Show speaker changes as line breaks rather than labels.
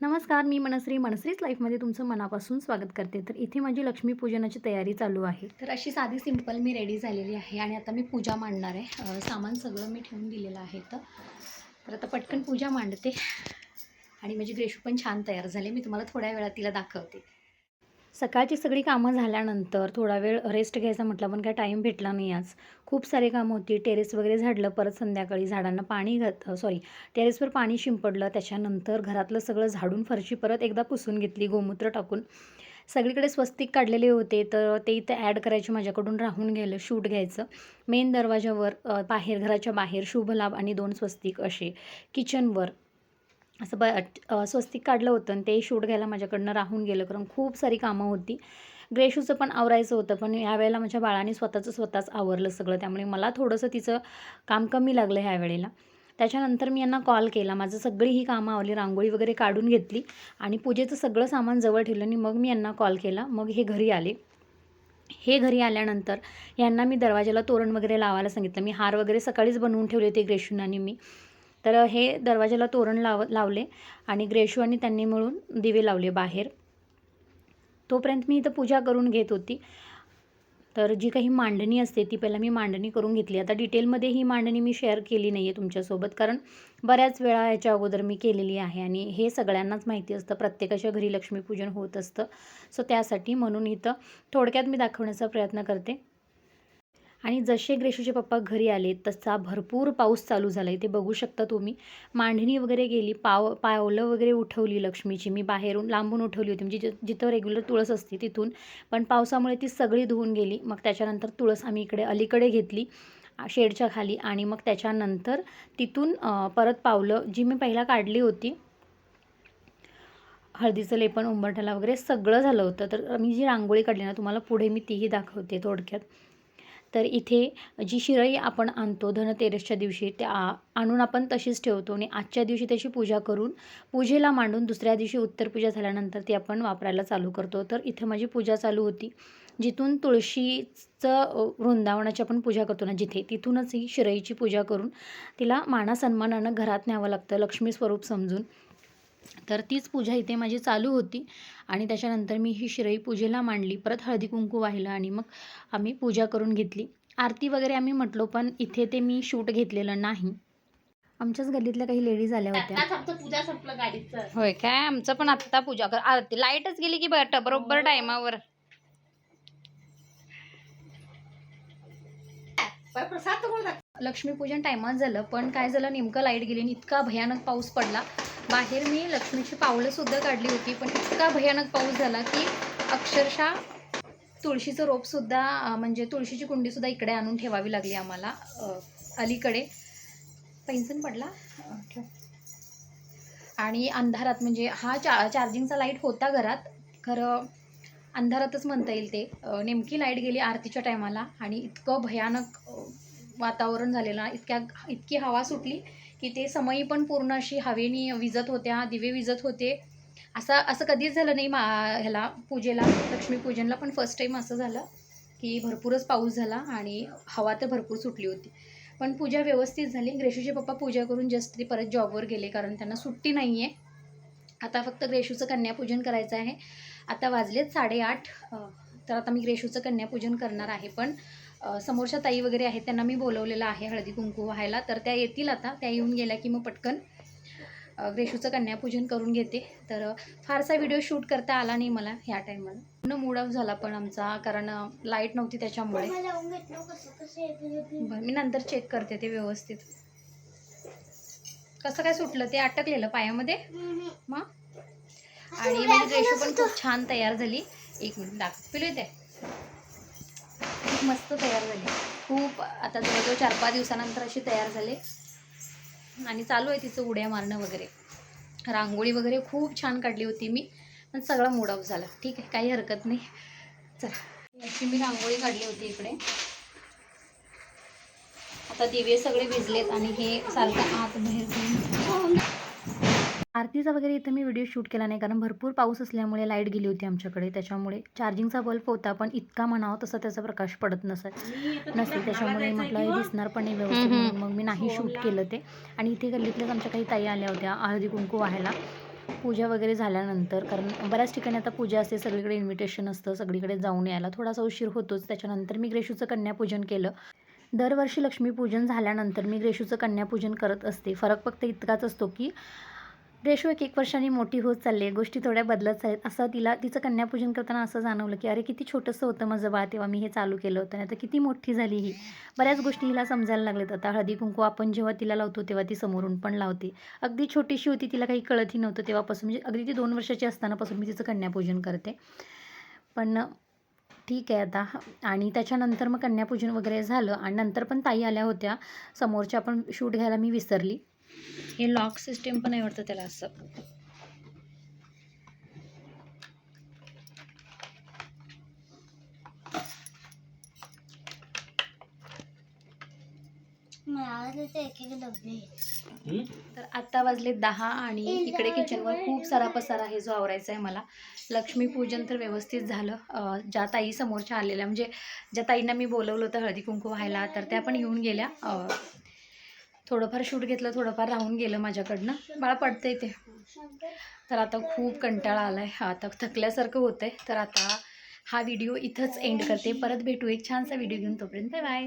नमस्कार मी मनश्री. मनश्रीच लाईफमध्ये तुमचं मनापासून स्वागत करते. तर इथे माझी लक्ष्मीपूजनाची तयारी चालू आहे. तर अशी साधी सिंपल मी रेडी झालेली आहे आणि आता मी पूजा मांडणार आहे. सामान सगळं मी ठेवून दिलेलं आहे तर तर आता पटकन पूजा मांडते आणि माझी ग्रेशू पण छान तयार झाली. मी तुम्हाला थोड्या वेळात तिला दाखवते. सकाळची सगळी कामं झाल्यानंतर थोडा वेळ रेस्ट घ्यायचा म्हटलं पण काय टाईम भेटला नाही आज. खूप सारे कामं होती. टेरेस वगैरे झाडलं परत संध्याकाळी झाडांना पाणी घात सॉरी टेरेसवर पाणी शिंपडलं. त्याच्यानंतर घरातलं सगळं झाडून फरशी परत एकदा पुसून घेतली गोमूत्र टाकून. सगळीकडे स्वस्तिक काढलेले होते तर ते इथं ॲड करायचे माझ्याकडून राहून गेलं शूट घ्यायचं. मेन दरवाजावर बाहेर घराच्या बाहेर शुभ लाभ आणि दोन स्वस्तिक असे. किचनवर असं ब स्वस्तिक काढलं होतं आणि ते शूट घ्यायला माझ्याकडनं राहून गेलं कारण खूप सारी कामं होती. ग्रेशूचं पण आवरायचं होतं पण ह्यावेळेला माझ्या बाळाने स्वतःचं स्वतःच आवरलं सगळं त्यामुळे मला थोडंसं तिचं काम कमी लागलं ह्या वेळेला त्याच्यानंतर मी यांना कॉल केला माझं सगळी ही कामं आवली रांगोळी वगैरे काढून घेतली आणि पूजेचं सगळं सामान जवळ ठेवलं आणि मग मी यांना कॉल केला. मग हे घरी आले. हे घरी आल्यानंतर यांना मी दरवाजाला तोरण वगैरे लावायला सांगितलं. मी हार वगैरे सकाळीच बनवून ठेवले होते ग्रेशून आणि मी. तर हे दरवाजाला तोरण लाव लावले आणि ग्रेशू आणि त्यांनी मिळून दिवे लावले बाहेर. तोपर्यंत मी इथं पूजा करून घेत होती. तर जी काही मांडणी असते ती पहिला मी मांडणी करून घेतली. आता डिटेलमध्ये ही मांडणी मी शेअर केली नाही आहे तुमच्यासोबत कारण बऱ्याच वेळा याच्या अगोदर मी केलेली आहे आणि हे सगळ्यांनाच माहिती असतं. प्रत्येकाच्या घरी लक्ष्मीपूजन होत असतं. सो त्यासाठी म्हणून इथं थोडक्यात मी दाखवण्याचा प्रयत्न करते. आणि जसे ग्रेशूचे पप्पा घरी आले तसा भरपूर पाऊस चालू झाला आहे ते बघू शकता तुम्ही. मांडणी वगैरे गेली पाव पावलं वगैरे उठवली लक्ष्मीची. मी बाहेरून लांबून उठवली होती. म्हणजे जि- जिथं रेग्युलर तुळस असते तिथून. पण पावसामुळे ती सगळी धुवून गेली. मग त्याच्यानंतर तुळस आम्ही इकडे अलीकडे घेतली शेडच्या खाली. आणि मग त्याच्यानंतर तिथून परत पावलं जी मी पहिला काढली होती हळदीचं लेपन उंबरठ्याला वगैरे सगळं झालं होतं. तर मी जी रांगोळी काढली ना तुम्हाला पुढे मी तीही दाखवते थोडक्यात. तर इथे जी शिरई आपण आणतो धनतेरसच्या दिवशी त्या आ- आणून आपण तशीच ठेवतो आणि आजच्या दिवशी त्याची पूजा करून पूजेला मांडून दुसऱ्या दिवशी उत्तर पूजा झाल्यानंतर ती आपण वापरायला चालू करतो. तर इथे माझी पूजा चालू होती जिथून तुळशीचं वृंदावनाची आपण पूजा करतो ना जिथे तिथूनच ही शिरईची पूजा करून तिला माना सन्मानानं घरात न्यावं लागतं लक्ष्मी स्वरूप समजून. तर तीच पूजा इथे माझी चालू होती. आणि त्याच्यानंतर मी ही शिरई पूजेला मांडली. परत हळदी कुंकू वाहिलं आणि मग आम्ही पूजा करून घेतली. आरती वगैरे आम्ही म्हटलो पण इथे ते मी शूट घेतलेलं नाही. आमच्याच गल्लीतल्या काही लेडीज आल्या होत्या.
आताच आमचं पूजा संपलं गाडीचं.
होय काय? आमचं पण आत्ता पूजा कर आरती लाईटच गेली की बट बरोबर टायमावर.
कोण दाखव?
लक्ष्मीपूजन टायमात झालं पण काय झालं नेमकं लाइट गेली आणि इतका भयानक पाऊस पडला. बाहेर मी लक्ष्मीची पावलं सुद्धा काढली होती पण इतका भयानक पाऊस झाला की अक्षरशः तुळशीचं रोपसुद्धा म्हणजे तुळशीची कुंडीसुद्धा इकडे आणून ठेवावी लागली आम्हाला अलीकडे. पैंजण पडला? ठेव. आणि अंधारात म्हणजे हा चा चार्जिंगचा लाइट होता घरात खरं अंधारातच म्हणता येईल ते. नेमकी लाइट गेली आरतीच्या टायमाला आणि इतकं भयानक वातावरण झालेलं इतक्या इतकी हवा सुटली की ते समयी पण पूर्ण अशी हवेनी विजत होत्या दिवे विजत होते. असं असं कधीच झालं नाही मा ह्याला पूजेला लक्ष्मीपूजनला पण फर्स्ट टाईम असं झालं की भरपूरच पाऊस झाला आणि हवा तर भरपूर सुटली होती. पण पूजा व्यवस्थित झाली. ग्रेशूचे पप्पा पूजा करून जस्ट ते परत जॉबवर गेले कारण त्यांना सुट्टी नाही आहे आता फक्त ग्रेशूचं कन्यापूजन करायचं आहे. आता वाजलेत साडेआठ तर आता मी ग्रेशूचं कन्यापूजन करणार आहे पण समोरच्या ताई वगैरे आहेत त्यांना मी बोलवलेलं आहे हळदी कुंकू व्हायला. तर त्या येतील आता. त्या येऊन गेल्या की मग पटकन ग्रेशूचं कन्यापूजन करून घेते. तर फारसा व्हिडिओ शूट करता आला नाही मला ह्या टायमाला पूर्ण मूड ऑफ झाला पण आमचा कारण लाइट नव्हती त्याच्यामुळे.
येते ते.
बरं मी नंतर चेक करते ते व्यवस्थित. कसं काय सुटलं ते अटकलेलं पायामध्ये. मग? आणि माझी ड्रेशू पण खूप छान तयार झाली. एक मिनिट दाख पिलू ते खूप मस्त तयार झाली. खूप आता जवळजवळ चार पाच दिवसानंतर अशी तयार झाले. आणि चालू आहे तिचं उड्या मारणं वगैरे. रांगोळी वगैरे खूप छान काढली होती मी. पण सगळा मूड ऑफ झाला. ठीक आहे काही हरकत नाही. चला. अशी मी रांगोळी काढली होती इकडे. आता दिवे सगळे भिजलेत आणि हे सारखं आत बाहेर जाऊन आरतीचा वगैरे इथं मी व्हिडिओ शूट केला नाही कारण भरपूर पाऊस असल्यामुळे लाइट गेली होती आमच्याकडे. त्याच्यामुळे चार्जिंगचा बल्ब होता पण इतका म्हणावा तसा त्याचा प्रकाश पडत नसत नसेल त्याच्यामुळे म्हटलं हे दिसणार पण नाही व्यवस्थित मग मी नाही शूट केलं ते. आणि इथे गल्लीतल्याच आमच्या काही ताई आल्या होत्या हळदी कुंकू व्हायला. पूजा वगैरे झाल्यानंतर कारण बऱ्याच ठिकाणी आता पूजा असते सगळीकडे इन्व्हिटेशन असतं सगळीकडे जाऊन यायला. थोडासा उशीर होतोच त्याच्यानंतर मी ग्रेशूचं कन्यापूजन केलं. दरवर्षी लक्ष्मीपूजन झाल्यानंतर मी ग्रेशूचं कन्यापूजन करत असते. फरक फक्त इतकाच असतो की रेशो एक एक वर्षांनी मोठी होत चालली आहे गोष्टी थोड्या बदलत आहेत असं तिला तिचं कन्यापूजन करताना असं जाणवलं की अरे किती छोटंसं होतं माझं बाळ तेव्हा मी हे चालू केलं होतं. नाही तर किती मोठी झाली ही. बऱ्याच गोष्टी हिला समजायला लागल्यात आता हळदी कुंकू आपण जेव्हा तिला लावतो तेव्हा ती समोरून पण लावते. अगदी छोटीशी होती तिला काही कळतही नव्हतं तेव्हापासून. म्हणजे अगदी ती दोन वर्षाची असतानापासून मी तिचं कन्यापूजन करते. पण ठीक आहे आता. आणि त्याच्यानंतर मग कन्यापूजन वगैरे झालं. आणि नंतर पण ताई आल्या होत्या. समोरच्या पण शूट घ्यायला मी विसरली. हे लॉक सिस्टीम पण आहे वाटतं त्याला असं.
तर
आत्ता वाजले दहा आणि इकडे किचनवर खूप सारा पसारा आहे जो आवरायचा आहे मला. लक्ष्मीपूजन तर व्यवस्थित झालं. ज्या ताई समोरच्या आलेल्या म्हणजे ज्या ताईंना मी बोलवलं होतं हळदी कुंकू व्हायला तर त्या पण येऊन गेल्या. थोडंफार शूट घेतलं थोडंफार राहून गेलं माझ्याकडनं. बाळा पडतंय ते. तर आता खूप कंटाळा आला आहे आता थकल्यासारखं होतं आहे तर आता हा व्हिडिओ इथंच एंड करते. परत भेटू एक छानसा व्हिडिओ घेऊन तोपर्यंत. बाय